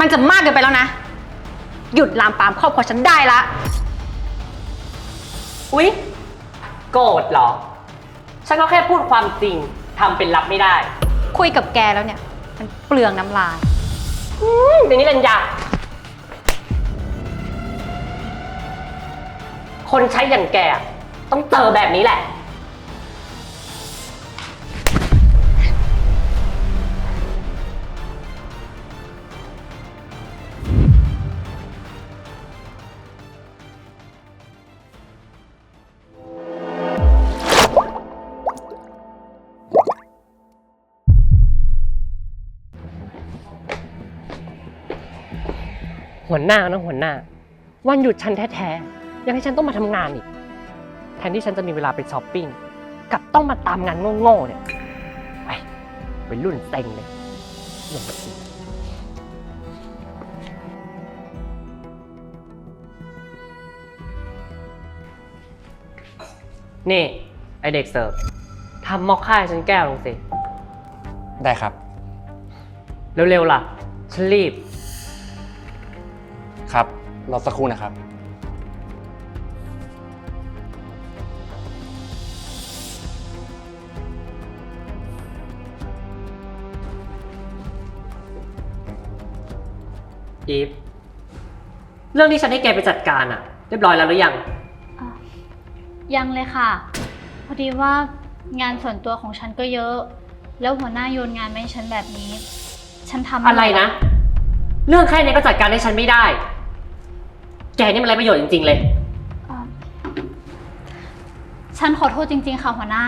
มันจะมากเกินไปแล้วนะ หยุดลามปามครอบครัวฉันได้ละ อุ๊ย โกรธเหรอ ฉันก็แค่พูดความจริงทำเป็นรับไม่ได้คุยกับแกแล้วเนี่ย มันเปลืองน้ำลาย อืมเดี๋ยวนี้เรนยาคนใช้อย่างแกอะต้องเจอแบบนี้แหละ หัวหน้านะหัวหน้า วันหยุดฉันแท้ๆยังให้ฉันต้องมาทำงานอีก แทนที่ฉันจะมีเวลาไปช้อปปิ้งกลับต้องมาตามงานโง่ๆเนี่ยไปไปรุ่นเซ็งเลยอย่างนี้นี่ ไอเด็กเสิร์ฟทำมอคค่าให้ฉันแก้วลงสิ ได้ครับ เร็วๆล่ะฉันรีบค รับรอสักครู่นะครับ อีฟเรื่องที่ฉันให้แกไปจัดการอะเรียบร้อยแล้วหรือยัง อะยังเลยค่ะ พอดีว่างานส่วนตัวของฉันก็เยอะ แล้วหัวหน้าโยนงานมาให้ฉันแบบนี้ ฉันทำม่หวอะไรนะ เรื่องแค่นี้ก็จัดการให้ฉันไม่ได้ แกนี่มันไรประโยชน์จริงๆเลยอะฉันขอโทษจริง ๆ ค่ะหัวหน้า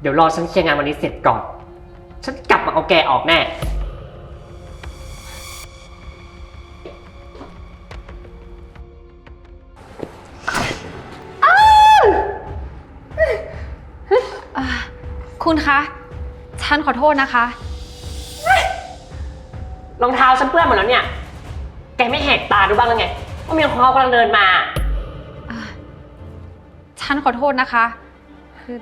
เดี๋ยวรอฉันเคลียร์งานวันนี้เสร็จก่อน ฉันกลับมาเอาแกออกแน่ อ่าคุณคะ ฉันขอโทษนะคะ รองเท้าฉันเปื้อนหมดแล้วเนี่ยแกไม่แหกตาดูบ้างหรือไงว่ามีคนเขากำลังเดินมา อ่าฉันขอโทษนะคะ คือ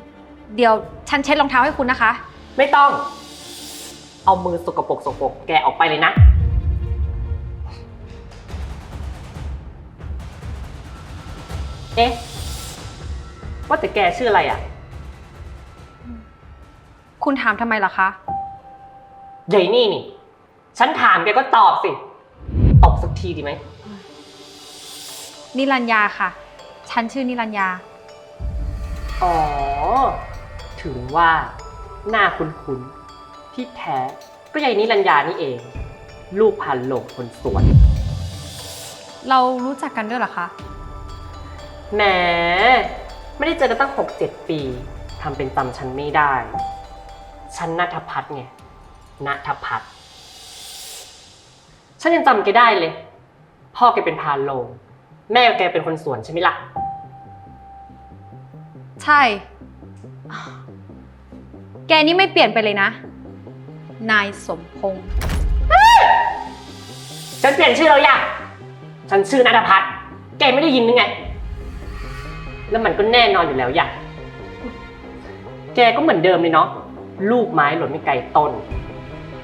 เดี๋ยวฉันเช็ดรองเท้าให้คุณนะคะ ไม่ต้อง เอามือสกปรกสกปรกแกออกไปเลยนะ เอ๊ะ ว่าแต่แกชื่ออะไรอะคุณถามทำไมล่ะคะ ใหญ่นี่นี่ ฉันถามแกก็ตอบสิตอบสัก ทีดีไหม นิรัญญาค่ะ ฉันชื่อนิรัญญา อ๋อ ถึงว่าหน้าคุ้นๆ ที่แท้ก็ยายนิรัญญานี่เอง ลูกพันหลงคนสวน เรารู้จักกันด้วยเหรอคะ แหม ไม่ได้เจอกันตั้งหกเจ็ดปีทำเป็นจำฉันไม่ได้ ฉันนัทพัฒน์ไงนัทพัฒน์ฉันยังจำแกได้เลย พ่อแกเป็นพานโลงแม่แกเป็นคนสวนใช่ไหมล่ะ ใช่ แกนี่ไม่เปลี่ยนไปเลยนะ นายสมพงษ์ฉันเปลี่ยนชื่อแล้วยังฉันชื่อนัทพัฒน์แกไม่ได้ยินนึงไง แล้วมันก็แน่นอนอยู่แล้วอย่างแกก็เหมือนเดิมเลยเนาะ ลูกไม้หล่นไม่ไกลต้น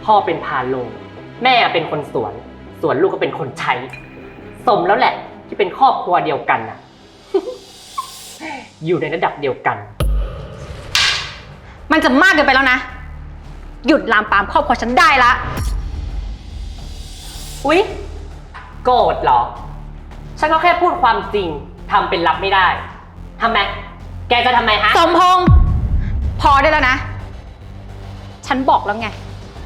พ่อเป็นพาโลงแม่เป็นคนสวน ส่วนลูกก็เป็นคนใช้ สมแล้วแหละ ที่เป็นครอบครัวเดียวกันน่ะ อยู่ในระดับเดียวกัน มันจะมากเกินไปแล้วนะ หยุดลามปามครอบครัวฉันได้ละ อุ๊ย โกรธเหรอ ฉันก็แค่พูดความจริงทำเป็นรับไม่ได้ทำไม แกจะทำไมฮะ สมพงษ์พอได้แล้วนะ ฉันบอกแล้วไง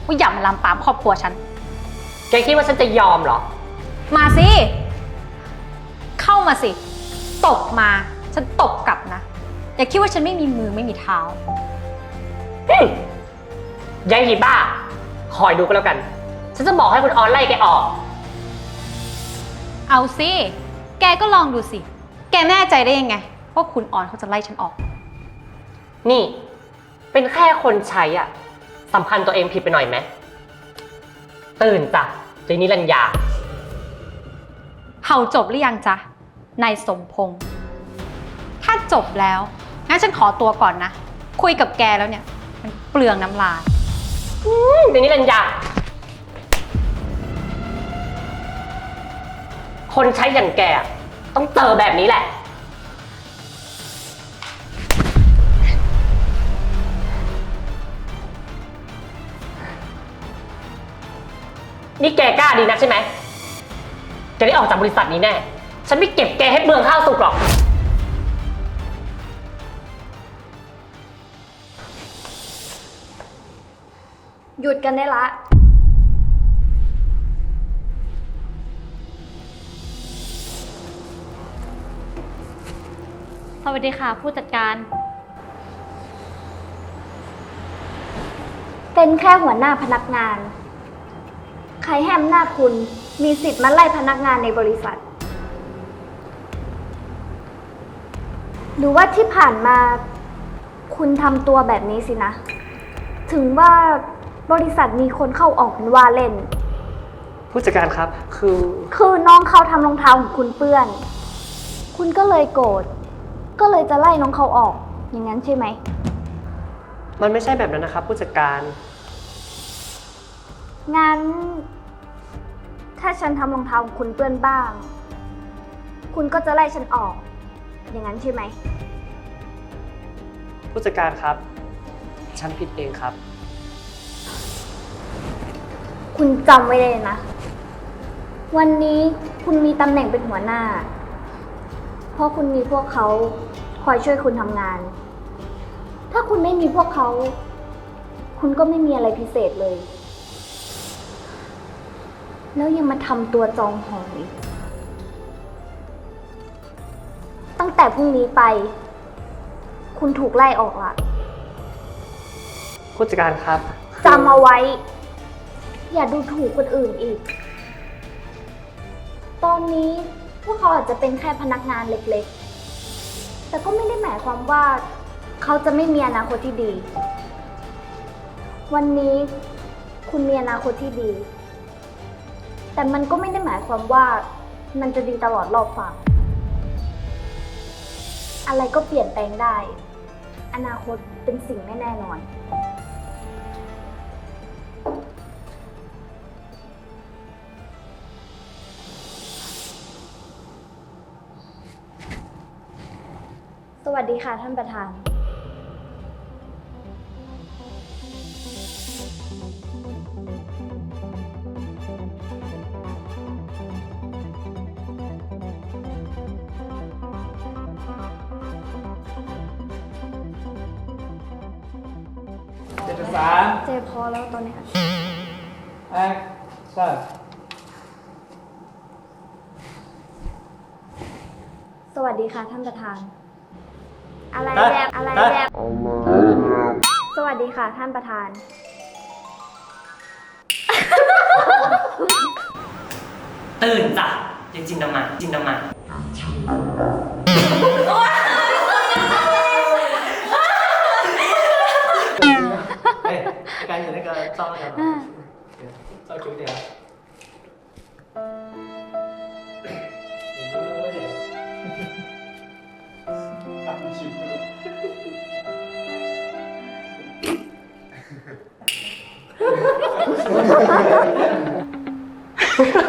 ว่าอย่ามาลามปามครอบครัวฉัน แกคิดว่าฉันจะยอมเหรอ มาสิเข้า มาสิ ตบมา ฉันตบกลับนะ อย่าคิดว่าฉันไม่มีมือไม่มีเท้าอืมยายหีบ้า คอยดูก็แล้วกัน ฉันจะบอกให้คุณออนไล่แกออก เอาสิ แกก็ลองดูสิ แกแน่ใจได้ยังไงว่าคุณออนเขาจะไล่ฉันออก นี่ เป็นแค่คนใช้อะสำคัญตัวเองผิดไปหน่อยไหม ตื่นจ้ะเจนิรัญญาเห่าจบหรือยังจ๊ะ นายสมพงษ์ถ้าจบแล้ว งั้นฉันขอตัวก่อนนะ คุยกับแกแล้วเนี่ย มันเปลืองน้ำลายเจนิรัญญาคนใช้อย่างแกต้องเจอแบบนี้แหละ นี่แกกล้าดีนักใช่ไหม แกได้ออกจากบริษัทนี้แน่ ฉันไม่เก็บแกให้เปลืองข้าวสุกหรอก หยุดกันได้ละ สวัสดีค่ะ ผู้จัดการ เป็นแค่หัวหน้าพนักงาน ใครแฮมหน้าจคุณมีสิทธิ์มาไล่พนักงานในบริษัท หรือว่าที่ผ่านมาคุณทำตัวแบบนี้สินะ ถึงว่าบริษัทมีคนเข้าออกเป็นว่าเล่น ผู้จัดการครับ คือคือน้องเขาทำรองเท้าของคุณเปื้อน คุณก็เลยโกรธ ก็เลยจะไล่น้องเขาออก อย่างนั้นใช่ไหม มันไม่ใช่แบบนั้นนะครับ ผู้จัดการ งั้น ถ้าฉันทำรองเท้าของคุณเปื้อนบ้าง คุณก็จะไล่ฉันออก อย่างนั้นใช่ไหม ผู้จัดการครับ ฉันผิดเองครับ คุณจำไว้เลยนะ วันนี้คุณมีตำแหน่งเป็นหัวหน้า เพราะคุณมีพวกเขาคอยช่วยคุณทำงาน ถ้าคุณไม่มีพวกเขา คุณก็ไม่มีอะไรพิเศษเลย แล้วยังมาทำตัวจองหองอีกตั้งแต่พรุ่งนี้ไป คุณถูกไล่ออกละผู้จัดการครับจำเอาไว้ อย่าดูถูกคนอื่นอีก ตอนนี้พวกเขาอาจจะเป็นแค่พนักงานเล็กๆ แต่ก็ไม่ได้หมายความว่า เขาจะไม่มีอนาคตที่ดี วันนี้คุณมีอนาคตที่ดี แต่มันก็ไม่ได้หมายความว่ามันจะดีตลอดรอบฝั่งอะไรก็เปลี่ยนแปลงได้ อนาคตเป็นสิ่งไม่แน่นอน สวัสดีค่ะท่านประธาน เจ็ดสามเจพอแล้วตอนนี้ค่ะแอคชั่นสวัสดีค่ะท่านประธาน อะไรแยบอะไรแยบสวัสดีค่ะท่านประธาน ตื่นจ้ะยายจินดามาจินดามา